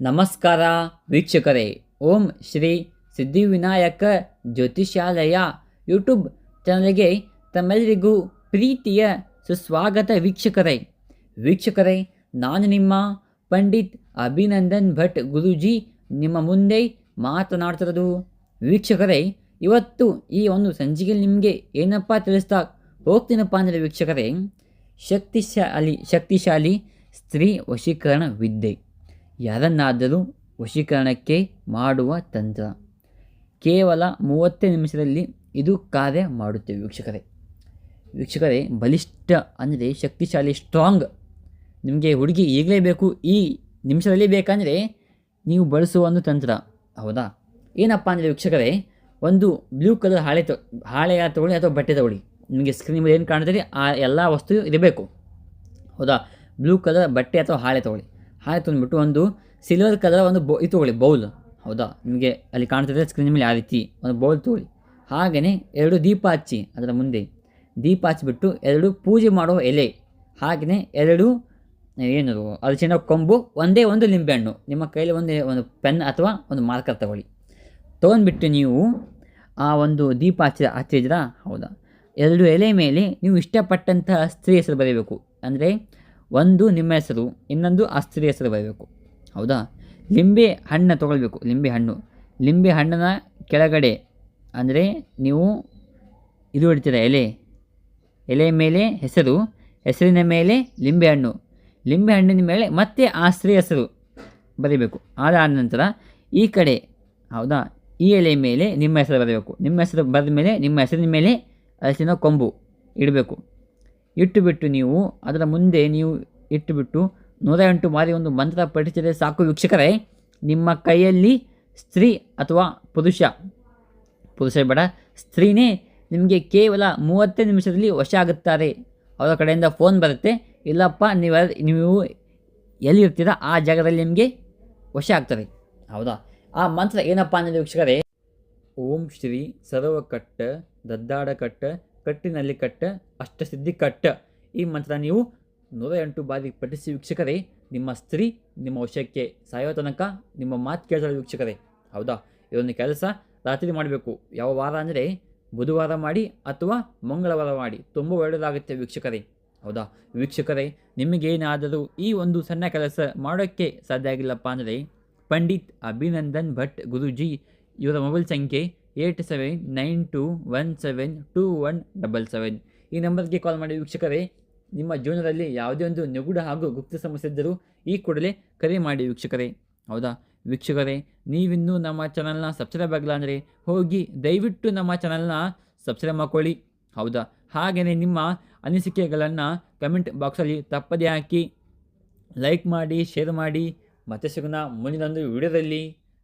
ನಮಸ್ಕಾರ ವೀಕ್ಷಕರೇ. ಓಂ ಶ್ರೀ ಸಿದ್ಧಿವಿನಾಯಕ ಜ್ಯೋತಿಷಾಲಯ ಯೂಟ್ಯೂಬ್ ಚಾನಲ್ಗೆ ತಮ್ಮೆಲ್ಲರಿಗೂ ಪ್ರೀತಿಯ ಸುಸ್ವಾಗತ ವೀಕ್ಷಕರೇ. ವೀಕ್ಷಕರೇ, ನಾನು ನಿಮ್ಮ ಪಂಡಿತ್ ಅಭಿನಂದನ್ ಭಟ್ ಗುರೂಜಿ ನಿಮ್ಮ ಮುಂದೆ ಮಾತನಾಡ್ತಿರೋದು. ವೀಕ್ಷಕರೇ, ಇವತ್ತು ಈ ಒಂದು ಸಂಜಿಗೆಯಲ್ಲಿ ನಿಮಗೆ ಏನಪ್ಪ ತಿಳಿಸ್ತಾ ಹೋಗ್ತೀನಪ್ಪ ಅಂದರೆ ವೀಕ್ಷಕರೇ, ಶಕ್ತಿಶಾಲಿ ಶಕ್ತಿಶಾಲಿ ಸ್ತ್ರೀ ವಶೀಕರಣ ವಿದ್ಯೆ. ಯಾರನ್ನಾದರೂ ವಶೀಕರಣಕ್ಕೆ ಮಾಡುವ ತಂತ್ರ. ಕೇವಲ ಮೂವತ್ತೇ ನಿಮಿಷದಲ್ಲಿ ಇದು ಕಾರ್ಯ ಮಾಡುತ್ತೆ ವೀಕ್ಷಕರೇ. ವೀಕ್ಷಕರೇ, ಬಲಿಷ್ಠ ಅಂದರೆ ಶಕ್ತಿಶಾಲಿ ಸ್ಟ್ರಾಂಗ್ ನಿಮಗೆ ಹುಡುಗಿ ಈಗಲೇ ಬೇಕು, ಈ ನಿಮಿಷದಲ್ಲಿ ಬೇಕಂದರೆ ನೀವು ಬಳಸುವ ಒಂದು ತಂತ್ರ. ಹೌದಾ? ಏನಪ್ಪ ಅಂದರೆ ವೀಕ್ಷಕರೇ, ಒಂದು ಬ್ಲೂ ಕಲರ್ ಹಾಳೆ ತೊ ಹಾಳೆಯ ತೊಗೊಳ್ಳಿ ಅಥವಾ ಬಟ್ಟೆ ತಗೊಳ್ಳಿ. ನಿಮಗೆ ಸ್ಕ್ರೀನ್ ಮೇಲೆ ಏನು ಕಾಣ್ತೀರಿ ಆ ಎಲ್ಲ ವಸ್ತು ಇರಬೇಕು. ಹೌದಾ? ಬ್ಲೂ ಕಲರ್ ಬಟ್ಟೆ ಅಥವಾ ಹಾಳೆ ತೊಗೊಳ್ಳಿ. ಹಾಳೆ ತಂದುಬಿಟ್ಟು ಒಂದು ಸಿಲ್ವರ್ ಕಲರ್ ಒಂದು ಬೌ ಇದು ತೊಗೊಳ್ಳಿ ಬೌಲ್ ಹೌದಾ? ನಿಮಗೆ ಅಲ್ಲಿ ಕಾಣ್ತಿದ್ರೆ ಸ್ಕ್ರೀನ್ ಮೇಲೆ ಯಾವ ರೀತಿ? ಒಂದು ಬೌಲ್ ತೊಗೊಳ್ಳಿ. ಹಾಗೆಯೇ ಎರಡು ದೀಪ ಹಚ್ಚಿ, ಅದರ ಮುಂದೆ. ದೀಪ ಹಚ್ಚಿಬಿಟ್ಟು ಎರಡು ಪೂಜೆ ಮಾಡುವ ಎಲೆ. ಹಾಗೆಯೇ ಎರಡು, ಏನದು? ಅರಿಶಿನ ಕೊಂಬು, ಒಂದೇ ಒಂದು ಲಿಂಬೆಹಣ್ಣು. ನಿಮ್ಮ ಕೈಯಲ್ಲಿ ಒಂದೇ ಒಂದು ಪೆನ್ ಅಥವಾ ಒಂದು ಮಾರ್ಕರ್ ತಗೊಳ್ಳಿ. ತೊಗೊಂಡ್ಬಿಟ್ಟು ನೀವು ಆ ಒಂದು ದೀಪ ಹಚ್ಚಿ ಹಚ್ಚಿದ್ರಾ ಹೌದಾ? ಎರಡು ಎಲೆ ಮೇಲೆ ನೀವು ಇಷ್ಟಪಟ್ಟಂತಹ ಸ್ತ್ರೀ ಹೆಸರು ಬರೀಬೇಕು. ಅಂದರೆ ಒಂದು ನಿಮ್ಮ ಹೆಸರು, ಇನ್ನೊಂದು ಆ ಸ್ತ್ರೀ ಹೆಸರು ಬರಬೇಕು. ಹೌದಾ? ಲಿಂಬೆ ಹಣ್ಣು ತೊಗೊಳ್ಬೇಕು, ಲಿಂಬೆ ಹಣ್ಣು. ಲಿಂಬೆ ಹಣ್ಣಿನ ಕೆಳಗಡೆ, ಅಂದರೆ ನೀವು ಇದು ಇಡ್ತೀರ ಎಲೆ. ಎಲೆ ಮೇಲೆ ಹೆಸರು, ಹೆಸರಿನ ಮೇಲೆ ಲಿಂಬೆ ಹಣ್ಣು. ಲಿಂಬೆ ಹಣ್ಣಿನ ಮೇಲೆ ಮತ್ತೆ ಆ ಹೆಸರು ಬರೀಬೇಕು. ಅದಾದ ನಂತರ ಈ ಕಡೆ, ಹೌದಾ? ಈ ಎಲೆ ಮೇಲೆ ನಿಮ್ಮ ಹೆಸರು ಬರಬೇಕು. ನಿಮ್ಮ ಹೆಸರು ಬರೆದ ಮೇಲೆ ನಿಮ್ಮ ಹೆಸರಿನ ಮೇಲೆ ಅರಸಿನ ಕೊಂಬು ಇಡಬೇಕು. ಇಟ್ಟುಬಿಟ್ಟು ನೀವು, ಅದರ ಮುಂದೆ ನೀವು ಇಟ್ಟುಬಿಟ್ಟು ನೂರ ಎಂಟು ಬಾರಿ ಒಂದು ಮಂತ್ರ ಪಠಿಸಿದರೆ ಸಾಕು ವೀಕ್ಷಕರೇ. ನಿಮ್ಮ ಕೈಯಲ್ಲಿ ಸ್ತ್ರೀ ಅಥವಾ ಪುರುಷ ಪುರುಷ ಬೇಡ, ಸ್ತ್ರೀನೇ ನಿಮಗೆ ಕೇವಲ ಮೂವತ್ತೇ ನಿಮಿಷದಲ್ಲಿ ವಶ ಆಗುತ್ತಾರೆ. ಅವರ ಕಡೆಯಿಂದ ಫೋನ್ ಬರುತ್ತೆ, ಇಲ್ಲಪ್ಪ, ನೀವು ನೀವು ಎಲ್ಲಿರ್ತೀರ, ಆ ಜಾಗದಲ್ಲಿ ನಿಮಗೆ ವಶ ಆಗ್ತಾರೆ ಹೌದಾ? ಆ ಮಂತ್ರ ಏನಪ್ಪ ಅನ್ನೋದು ವೀಕ್ಷಕರೇ, ಓಂ ಶ್ರೀ ಸರ್ವಕಟ್ಟ ದದ್ದಾಡ ಕಟ್ಟ ಕಟ್ಟಿನಲ್ಲಿ ಕಟ್ಟ ಅಷ್ಟಸಿದ್ಧಿ ಕಟ್ಟ. ಈ ಮಂತ್ರ ನೀವು ನೂರ ಎಂಟು ಬಾರಿ ಪಠಿಸಿ ವೀಕ್ಷಕರೇ, ನಿಮ್ಮ ಸ್ತ್ರೀ ನಿಮ್ಮ ವಶಕ್ಕೆ ಸಾಯೋ ತನಕ ನಿಮ್ಮ ಮಾತು ಕೇಳಿದ ವೀಕ್ಷಕರೇ. ಹೌದಾ? ಇದೊಂದು ಕೆಲಸ ರಾತ್ರಿ ಮಾಡಬೇಕು. ಯಾವ ವಾರ ಅಂದರೆ ಬುಧವಾರ ಮಾಡಿ ಅಥವಾ ಮಂಗಳವಾರ ಮಾಡಿ. ತುಂಬ ಒಳ್ಳೆಯದಾಗುತ್ತೆ ವೀಕ್ಷಕರೇ. ಹೌದಾ? ವೀಕ್ಷಕರೇ ನಿಮಗೇನಾದರೂ ಈ ಒಂದು ಸಣ್ಣ ಕೆಲಸ ಮಾಡೋಕ್ಕೆ ಸಾಧ್ಯ ಆಗಿಲ್ಲಪ್ಪ ಅಂದರೆ ಪಂಡಿತ್ ಅಭಿನಂದನ್ ಭಟ್ ಗುರೂಜಿ ಇವರ ಮೊಬೈಲ್ ಸಂಖ್ಯೆ eight seven nine two one seven two one double seven. ಈ ನಂಬರ್ಗೆ ಕಾಲ್ ಮಾಡಿ ವೀಕ್ಷಕರೇ, ನಿಮ್ಮ ಜೀವನದಲ್ಲಿ ಯಾವುದೇ ಒಂದು ನಿಗೂಢ ಹಾಗೂ ಗುಪ್ತ ಸಮಸ್ಯೆ ಇದ್ದರೂ ಈ ಕೂಡಲೇ ಕರೆ ಮಾಡಿ ವೀಕ್ಷಕರೇ. ಹೌದಾ? ವೀಕ್ಷಕರೇ, ನೀವಿನ್ನೂ ನಮ್ಮ ಚಾನಲ್ನ ಸಬ್ಸ್ಕ್ರೈಬ್ ಆಗಲ್ಲ ಅಂದರೆ ಹೋಗಿ ದಯವಿಟ್ಟು ನಮ್ಮ ಚಾನಲ್ನ ಸಬ್ಸ್ಕ್ರೈಬ್ ಮಾಡ್ಕೊಳ್ಳಿ. ಹೌದಾ? ಹಾಗೆಯೇ ನಿಮ್ಮ ಅನಿಸಿಕೆಗಳನ್ನು ಕಮೆಂಟ್ ಬಾಕ್ಸಲ್ಲಿ ತಪ್ಪದೇ ಹಾಕಿ ಲೈಕ್ ಮಾಡಿ ಶೇರ್ ಮಾಡಿ. ಮತ್ತೆ ಸಿಗೋಣ ಮುಂದಿನೊಂದು ವಿಡಿಯೋದಲ್ಲಿ.